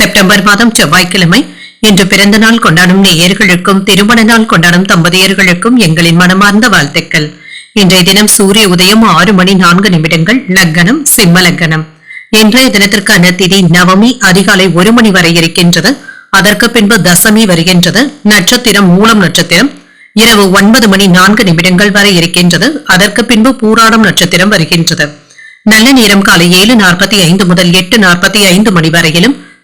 September மாதம் செவ்வாய்க்கிழமை. இன்று பிறந்த நாள் கொண்டாடும் நேயர்களுக்கும் திருமண நாள் கொண்டாடும் தம்பதியர்களுக்கும் எங்களின் மனமார்ந்த வாழ்த்துக்கள். இன்றைய தினம் சூரிய உதயம் ஆறு மணி நான்கு நிமிடங்கள் லக்கணம் சிம்ம லக்கணம். இன்றைய தினத்திற்கான திதி நவமி அதிகாலை ஒரு மணி வரை இருக்கின்றது. அதற்கு பின்பு தசமி வருகின்றது. நட்சத்திரம் மூலம் நட்சத்திரம். இரவு ஒன்பது மணி நான்கு நிமிடங்கள் வரை இருக்கின்றது. அதற்கு பின்பு பூராடம் நட்சத்திரம் வருகின்றது. நல்ல நேரம் காலை ஏழு நாற்பத்தி ஐந்து முதல் எட்டு நாற்பத்தி ஐந்து மணி வரையிலும்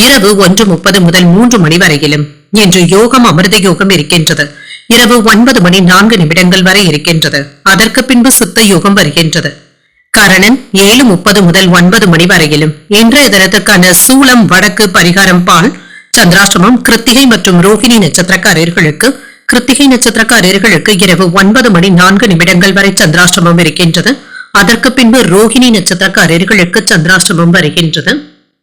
இரவு ஒன்று முப்பது முதல் மூன்று மணி வரையிலும் இன்று யோகம் அமிர்த யோகம் இருக்கின்றது. இரவு ஒன்பது மணி நான்கு நிமிடங்கள் வரை இருக்கின்றது. அதற்கு பின்பு சித்த யோகம் வருகின்றது. கரணன் ஏழு முப்பது முதல் ஒன்பது மணி வரையிலும் இன்றைய தினத்துக்கான சூளம் வடக்கு பரிகாரம் பால் சந்திராஷ்டமம் கிருத்திகை மற்றும் ரோஹிணி நட்சத்திரக்காரர்களுக்கு கிருத்திகை நட்சத்திரக்காரர்களுக்கு இரவு ஒன்பது மணி நான்கு நிமிடங்கள் வரை சந்திராஷ்டமம் இருக்கின்றது. அதற்கு பின்பு ரோஹிணி நட்சத்திரக்காரர்களுக்கு சந்திராஷ்டமம் வருகின்றது.